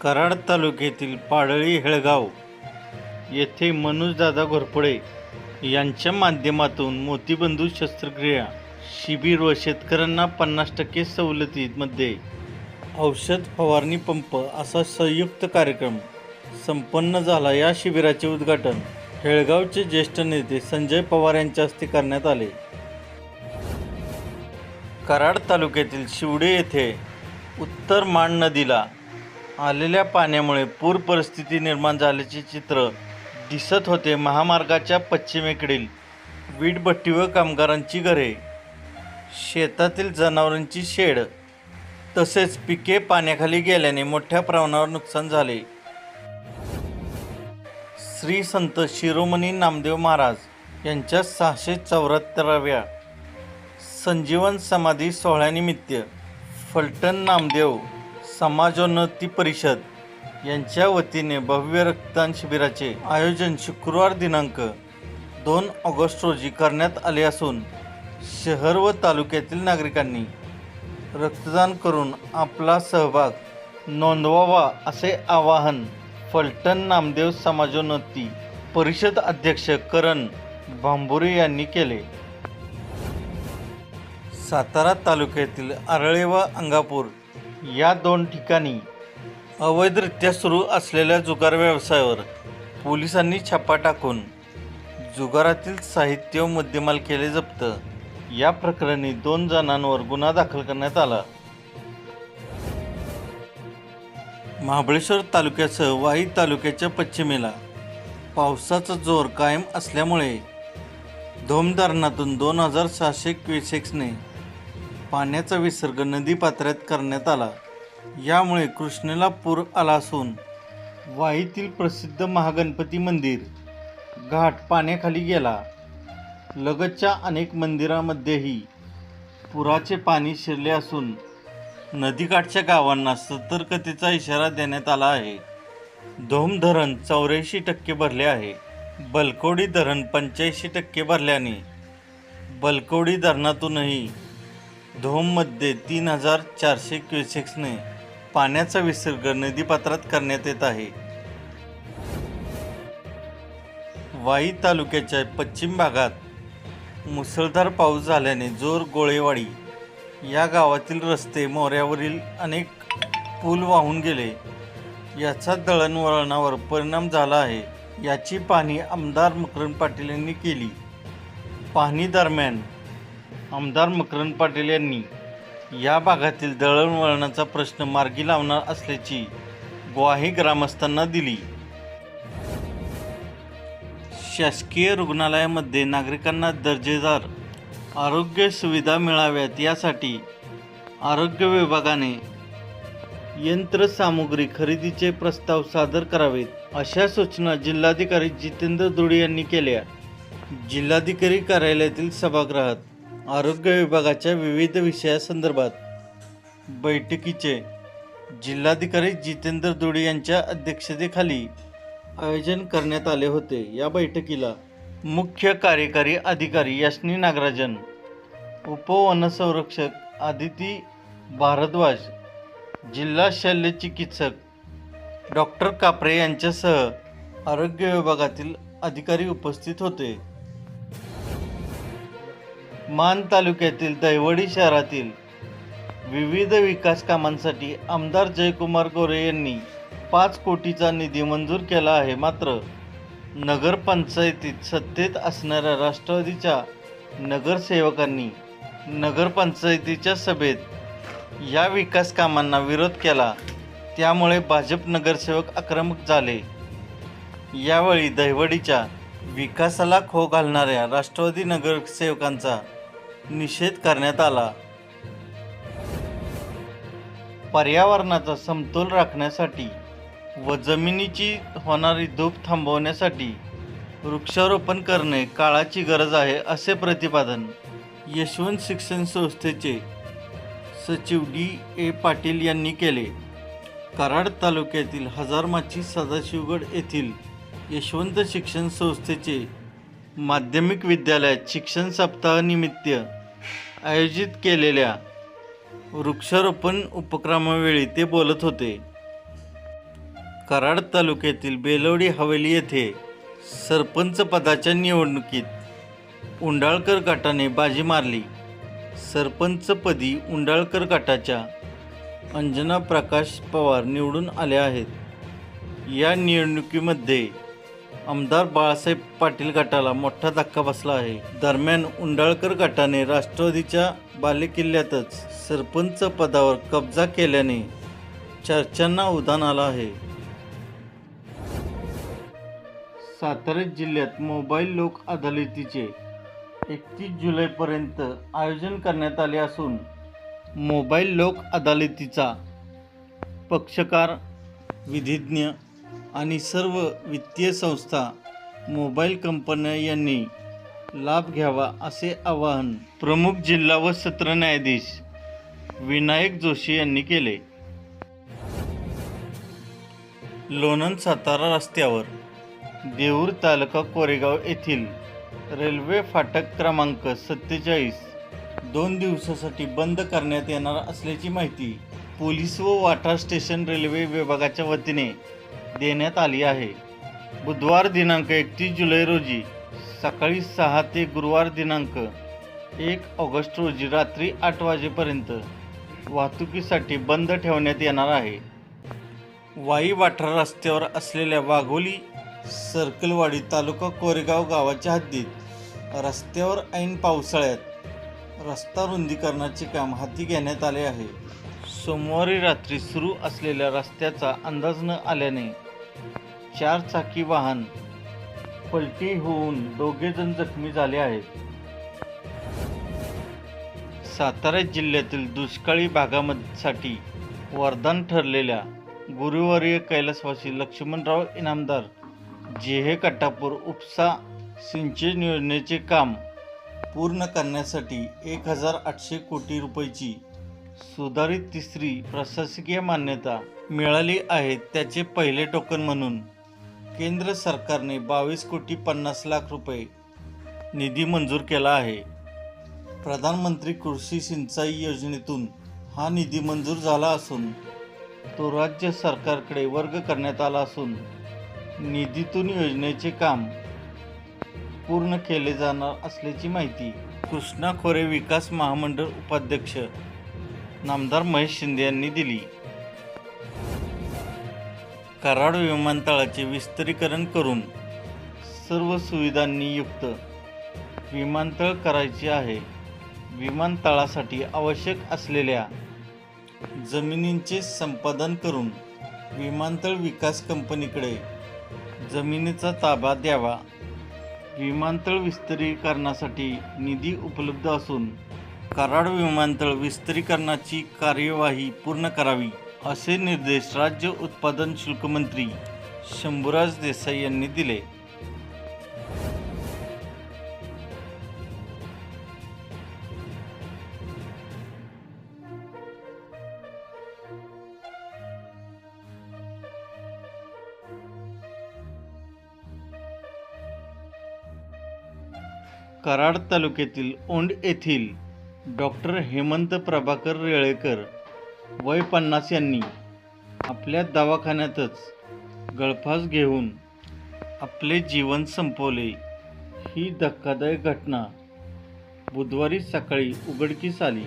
कराड तालुक्यातील पाडळी हेळगाव येथे मनोजदादा घोरपडे यांच्या माध्यमातून मोतीबंधू शस्त्रक्रिया शिबिर व शेतकऱ्यांना पन्नास टक्के सवलतीमध्ये औषध फवारणी पंप असा संयुक्त कार्यक्रम संपन्न झाला. या शिबिराचे उद्घाटन हेळगावचे ज्येष्ठ नेते संजय पवार यांच्या हस्ते करण्यात आले. कराड तालुक्यातील शिवडे येथे उत्तर मांड नदीला आलेल्या पाण्यामुळे पूर परिस्थिती निर्माण झाल्याचे चित्र दिसत होते महामार्गाच्या पश्चिमेकडील वीटभट्टी व कामगारांची घरे. शेतातील जनावरांची शेड तसेच पिके पाण्याखाली गेल्याने मोठ्या प्रमाणावर नुकसान झाले. श्री संत शिरोमणी नामदेव महाराज यांच्या सहाशे चौऱ्याहत्तराव्या संजीवन समाधी सोहळ्यानिमित्त फलटण नामदेव समाजोन्नती परिषद यांच्या वतीने भव्य रक्तदान शिबिराचे आयोजन शुक्रवार दिनांक दोन ऑगस्ट रोजी करण्यात आले असून शहर व तालुक्यातील नागरिकांनी रक्तदान करून आपला सहभाग नोंदवावा असे आवाहन फलटण नामदेव समाजोन्नती परिषद अध्यक्ष करण भांबुरे यांनी केले. सातारा तालुक्यातील आरळे व अंगापूर या दोन ठिकाणी अवैधरित्या सुरू असलेल्या जुगार व्यवसायावर पोलिसांनी छापा टाकून जुगारातील साहित्य व मुद्देमाल केले जप्त. या प्रकरणी दोन जणांवर गुन्हा दाखल करण्यात आला. महाबळेश्वर तालुक्यासह वाई तालुक्याच्या पश्चिमेला पावसाचा जोर कायम असल्यामुळे धोम धरणातून दोन हजार सहाशे क्युसेक्सने पाण्याचा विसर्ग नदीपात्रात करण्यात आला. यामुळे कृष्णेला पूर आला असून वाईतील प्रसिद्ध महागणपती मंदिर घाट पाण्याखाली गेला. लगतच्या अनेक मंदिरामध्येही पुराचे पाणी शिरले असून नदीकाठच्या गावांना सतर्कतेचा इशारा देण्यात आला आहे. धोम धरण चौऱ्याऐंशी टक्के भरले आहे. बलकोडी धरण पंच्याऐंशी टक्के भरल्याने बलकोडी धरणातूनही धोममध्ये तीन हजार चारशे क्युसेक्सने पाण्याचा विसर्ग नदीपात्रात करण्यात येत आहे. वाई तालुक्याच्या पश्चिम भागात मुसळधार पाऊस झाल्याने जोर गोळेवाडी या गावातील रस्ते मोऱ्यावरील अनेक पूल वाहून गेले. याचा दळणवळणावर परिणाम झाला आहे याची पाहणी आमदार मकरंद पाटील यांनी केली. पाहणी दरम्यान आमदार मकरंद पाटील यांनी या भागातील दळणवळणाचा प्रश्न मार्गी लावणार असल्याची ग्वाही ग्रामस्थांना दिली. शासकीय रुग्णालयामध्ये नागरिकांना दर्जेदार आरोग्य सुविधा मिळाव्यात यासाठी आरोग्य विभागाने यंत्रसामुग्री खरेदीचे प्रस्ताव सादर करावेत अशा सूचना जिल्हाधिकारी जितेंद्र दुडे यांनी केल्या. जिल्हाधिकारी कार्यालयातील सभागृहात आरोग्य विभागाच्या विविध विषयासंदर्भात बैठकीचे जिल्हाधिकारी जितेंद्र दुडे यांच्या अध्यक्षतेखाली आयोजन करण्यात आले होते. या बैठकीला मुख्य कार्यकारी अधिकारी यशनी नागराजन उपवनसंरक्षक आदिती भारद्वाज जिल्हा शल्य चिकित्सक डॉक्टर कापरे यांच्यासह आरोग्य विभागातील अधिकारी उपस्थित होते. मान तालुक्यातील दैवडी शहरातील विविध विकास कामांसाठी आमदार जयकुमार गोरे यांनी पाच कोटीचा निधी मंजूर केला आहे. मात्र नगरपंचायतीत सत्तेत असणाऱ्या राष्ट्रवादीच्या नगरसेवकांनी नगरपंचायतीच्या सभेत या विकास कामांना विरोध केला. त्यामुळे भाजप नगरसेवक आक्रमक झाले. यावेळी दहिवडीच्या विकासाला खो घालणाऱ्या राष्ट्रवादी नगरसेवकांचा निषेध करण्यात आला. पर्यावरणाचा समतोल राखण्यासाठी व जमिनीची होणारी धूप थांबवण्यासाठी वृक्षारोपण करणे काळाची गरज आहे असे प्रतिपादन यशवंत शिक्षण संस्थेचे सचिव डी ए पाटील यांनी केले. कराड तालुक्यातील हजारमाची सदाशिवगड येथील यशवंत शिक्षण संस्थेचे माध्यमिक विद्यालयात शिक्षण सप्ताहानिमित्त आयोजित केलेल्या वृक्षारोपण उपक्रमावेळी ते बोलत होते. कराड तालुक्यातील बेलवडी हवेली येथे सरपंच पदाच्या निवडणुकीत उंडाळकर गटाने बाजी मारली. सरपंचपदी उंडाळकर गटाच्या अंजना प्रकाश पवार निवडून आल्या आहेत. या निवडणुकीमध्ये आमदार बाळासाहेब पाटील गटाला मोठा धक्का बसला आहे. दरम्यान उंडाळकर गटाने राष्ट्रवादीच्या बालेकिल्ल्यातच सरपंच पदावर कब्जा केल्याने चर्चांना उधाण आलं आहे. सातारा जिल्ह्यात मोबाईल लोक अदालतीचे एकतीस जुलैपर्यंत आयोजन करण्यात आले असून मोबाईल लोक अदालतीचा पक्षकार विधिज्ञ आणि सर्व वित्तीय संस्था मोबाईल कंपन्या यांनी लाभ घ्यावा असे आवाहन प्रमुख जिल्हा व सत्र न्यायाधीश विनायक जोशी यांनी केले. लोणंद सातारा रस्त्यावर देऊर तालुका कोरेगाव येथील रेल्वे फाटक क्रमांक सत्तेचाळीस दोन दिवसासाठी बंद करण्यात येणार असल्याची माहिती पोलीस व वाठार स्टेशन रेल्वे विभागाच्या वतीने देण्यात आली आहे. बुधवार दिनांक एकतीस जुलै रोजी सकाळी सहा ते गुरुवार दिनांक एक ऑगस्ट रोजी रात्री आठ वाजेपर्यंत वाहतुकीसाठी बंद ठेवण्यात येणार आहे. वाई वाठार रस्त्यावर असलेल्या वाघोली सर्कलवाडी तालुका कोरेगाव गावाच्या हद्दीत रस्त्यावर ऐन पावसाळ्यात रस्ता रुंदीकरणाचे काम हाती घेण्यात आले आहे. सोमवारी रात्री सुरू असलेल्या रस्त्याचा अंदाज न आल्याने चार चाकी वाहन पलटी होऊन दोघे जण जखमी झाले आहेत. सातारा जिल्ह्यातील दुष्काळी भागासाठी वरदान ठरलेल्या गुरुवारीय कैलासवासी लक्ष्मणराव इनामदार जेहे कट्टापूर उपसा सिंचन योजनेचे काम पूर्ण करण्यासाठी एक हजार आठशे कोटी रुपयाची सुधारित तिसरी प्रशासकीय मान्यता मिळाली आहे त्याचे पहिले टोकन म्हणून केंद्र सरकारने बावीस कोटी पन्नास लाख रुपये निधी मंजूर केला आहे. प्रधानमंत्री कृषी सिंचाई योजनेतून हा निधी मंजूर झाला असून तो राज्य सरकारकडे वर्ग करण्यात आला असून निधीतून योजनेचे काम पूर्ण केले जाणार असल्याची माहिती कृष्णा खोरे विकास महामंडळ उपाध्यक्ष नामदार महेश शिंदे यांनी दिली. कराड विमानतळाचे विस्तारीकरण करून सर्व सुविधांनी युक्त विमानतळ करायचे आहे. विमानतळासाठी आवश्यक असलेल्या जमिनींचे संपादन करून विमानतळ विकास कंपनीकडे जमिनीचा ताबा द्यावा. विमानतळ विस्तारीकरणासाठी निधी उपलब्ध असून कराड विमानतळ विस्तारीकरणाची कार्यवाही पूर्ण करावी. असे निर्देश राज्य उत्पादन शुल्क मंत्री शंभूराज देसाई यांनी दिले. कराड तालुक्यातील ओंड येथील डॉक्टर हेमंत प्रभाकर रेळेकर वय पन्नास यांनी आपल्या दवाखान्यातच गळफास घेऊन आपले जीवन संपवले. ही धक्कादायक घटना बुधवारी सकाळी उघडकीस आली.